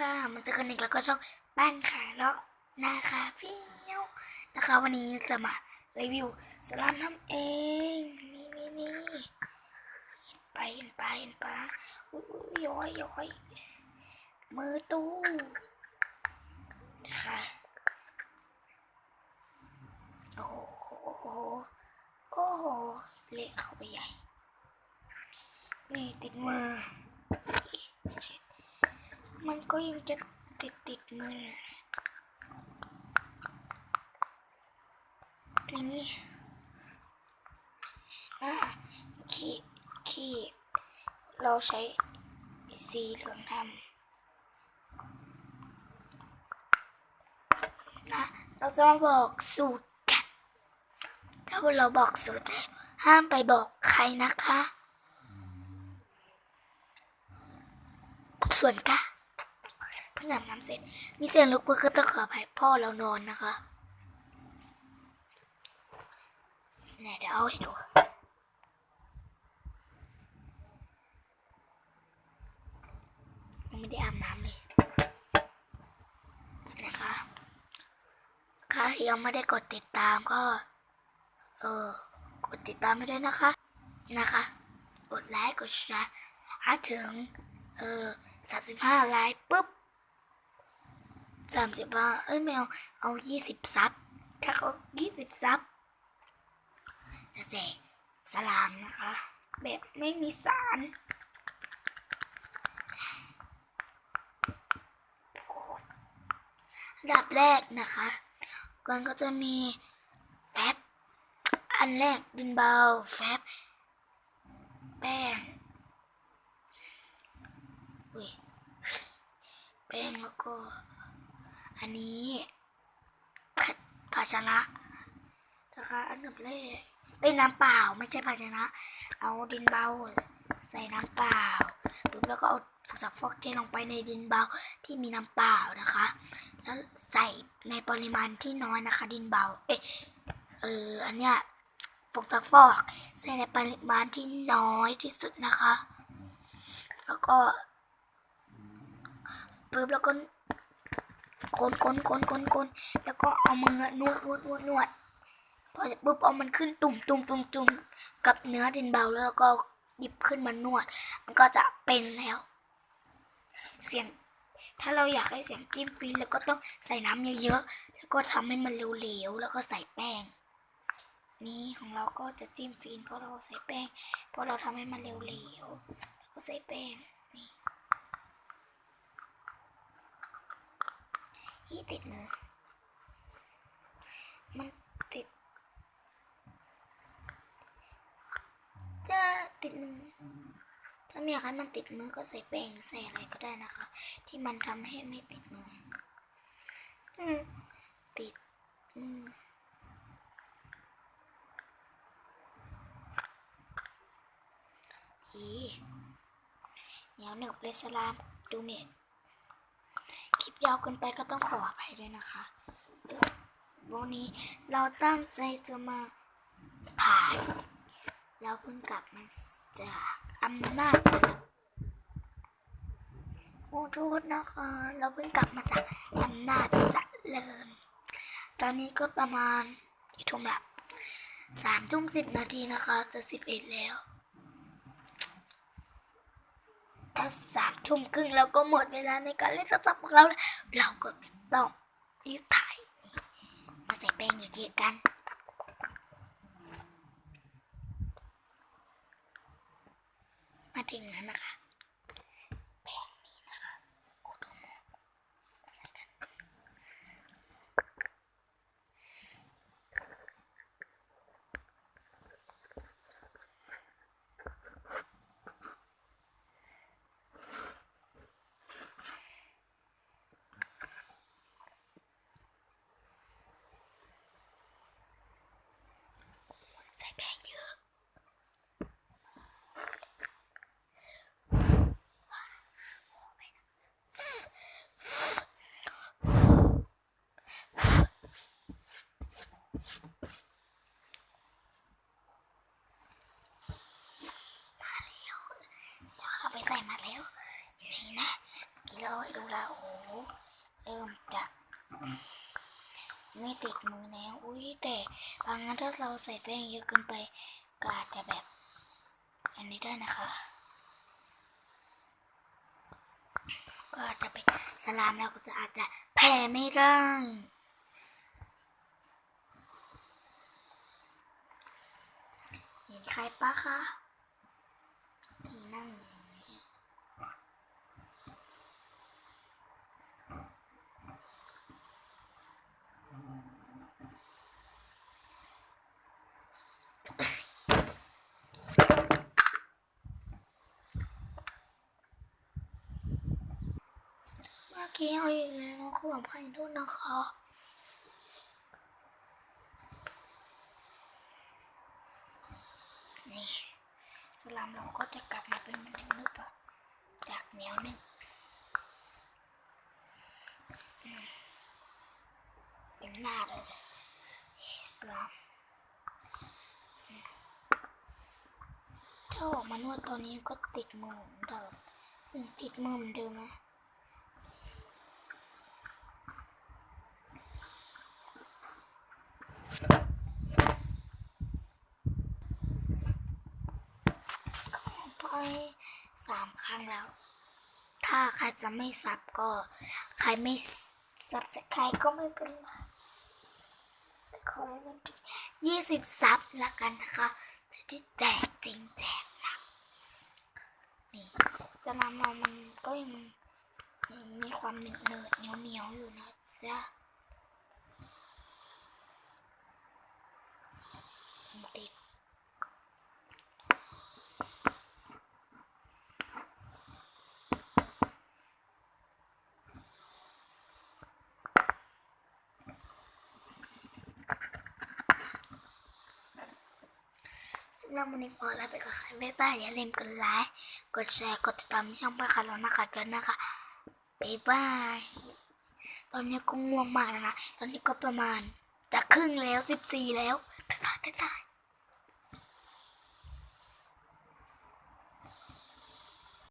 ค่ะมันจะคนิกแล้วก็ช่องบ้านขาเลาะนะคะฟิวนะคะวันนี้จะมารีวิวสลามทำเองนี่นี่นี่เห็นไปเห็นไปเห็นปะอุ้ยย้อยย้อยมือตู้นะคะโอ้โหโอ้โหโอ้โหเละเข้าไปใหญ่นี่ติดมือ ก็ยังจะติดติดมือนี่อ่าขี้ขี้เราใช้สีเหลืองทำนะ เราจะมาบอกสูตรกัน ถ้าเราบอกสูตรแล้วห้ามไปบอกใครนะคะ ส่วนกะเพิ่งอาบน้ำเสร็จ มีเสียงรบกวนก็ต้องขออภัยพ่อเรานอนนะคะเนี่ยเดี๋ยวเอาให้ดูยังไม่ได้อาบน้ำเลยนะคะค่ะยังไม่ได้กดติดตามก็ เออกดติดตามไม่ได้วยนะคะ นะคะ กดไลค์กดแชร์ห้ถึง เออสามสิบห้าไลค์ปุ๊บ สามสิบห้าเอ้ยไม่เอาเอายี่สิบซับ ถ้าเขายี่สิบซับ จะแจกสลามนะคะ แบบไม่มีสารอันดับแรกนะคะก่อนก็จะมีแฟบ อันแรกดินเบาแฟบ แป้งอุ้ยแป้งแล้วก็ อันนี้ภาภาชนะนะคะอันดับแรกเป็นน้ำเปล่าไม่ใช่ภาชนะ เอาดินเบาใส่น้ำเปล่าปุ๊บแล้วก็เอาผงซักฟอกเทลงไปในดินเบาที่มีน้ำเปล่านะคะ แล้วใส่ในปริมาณที่น้อยนะคะ ดินเบา เอ๊ะเอออันเนี้ยผงซักฟอกใส่ในปริมาณที่น้อยที่สุดนะคะ แล้วก็ปุ๊บแล้วก็ คนคนคนคนคนแล้วก็เอามือนวดนวดนวดนวดพอปุ๊บเอามันขึ้นตุ่มตุ่มตุ่มตุ่มกับเนื้อดินเบาแล้วก็หยิบขึ้นมานวด มันก็จะเป็นแล้ว เสียง ถ้าเราอยากให้เสียงจิ้มฟินแล้วก็ต้องใส่น้ำเยอะๆแล้วก็ทำให้มันเหลวๆแล้วก็ใส่แป้ง นี่ของเราก็จะจิ้มฟินเพราะเราใส่แป้งเพราะเราทำให้มันเหลวๆแล้วก็ใส่แป้งนี่ อีติดมือ มันติด จะติดมือ ถ้าไม่อยากให้มันติดมือก็ใส่แป้งหรือใส่อะไรก็ได้นะคะ ที่มันทำให้ไม่ติดมืออืมติดมืออีเหนียวหนึบเลยสลามดูเนี่ย ยาวเกินไปก็ต้องขออภัยด้วยนะคะ วันนี้เราตั้งใจจะมาถ่าย เราเพิ่งกลับมาจากอำนาจขอโทษนะคะ เราเพิ่งกลับมาจากอำนาจจเจริญตอนนี้ก็ประมาณกี่ทุ่มละสามทุ่มสิบนาทีนะคะ จะสิบเอ็ดแล้ว ถ้าสามทุ่มครึ่งเราก็หมดเวลาในการเล่นโทรศัพท์ของเราแล้วเราก็จะต้องรีบถ่ายมาใส่แป้งเยอะๆกันมาถึงแล้วนะคะ แป้งนี้นะคะโคโดโมะใส่กันใส่แป้งเยอะ ให้ดูแล้วโอ้โหเริ่มจะไม่ติดมือแล้วอุ้ยแต่บางงั้นถ้าเราใส่แป้งเยอะเกินไปก็อาจจะแบบ อันนี้ได้นะคะ ก็อาจจะเป็นสลามแล้วก็จะอาจจะแผ่ไม่ได้เห็นใครปะคะนี่นั่งอยู่นี่ เมื่อ กี้เอาอีกแล้วขออภัยด้วยนะคะนี่สลามเราก็จะกลับมาเป็นเหมือนเดิมหรือเปล่าจากเหนียวหนึ่งเต็มหน้าเลยสลามถ้าออกมานวดตอนนี้ก็ติดมือเหมือนเดิมอืมติดมือเหมือนเดิมนะ ไป สามครั้งแล้ว ถ้าใครจะไม่ซับก็ ใครไม่ซับจะใครก็ไม่เป็นไรขอให้มันถึงยี่สิบซับละกันนะคะจะได้แจกจริงแจกนะนี่สนามเรามันก็ยังมีความเหนืดเนืดเหนียวเหนียวอยู่นะจ๊ะ สำหรับวันนี้พอแล้วไปก่อนค่ะบ๊ายบายอย่าลืมกดไลค์กดแชร์กดติดตามช่องป้าคาร์ลนะคะจนนะคะบ๊ายบายตอนนี้ก็ง่วงมากแล้วนะ ตอนนี้ก็ประมาณจะครึ่งแล้วสิบสี่แล้วบ๊ายบายบ๊ายบาย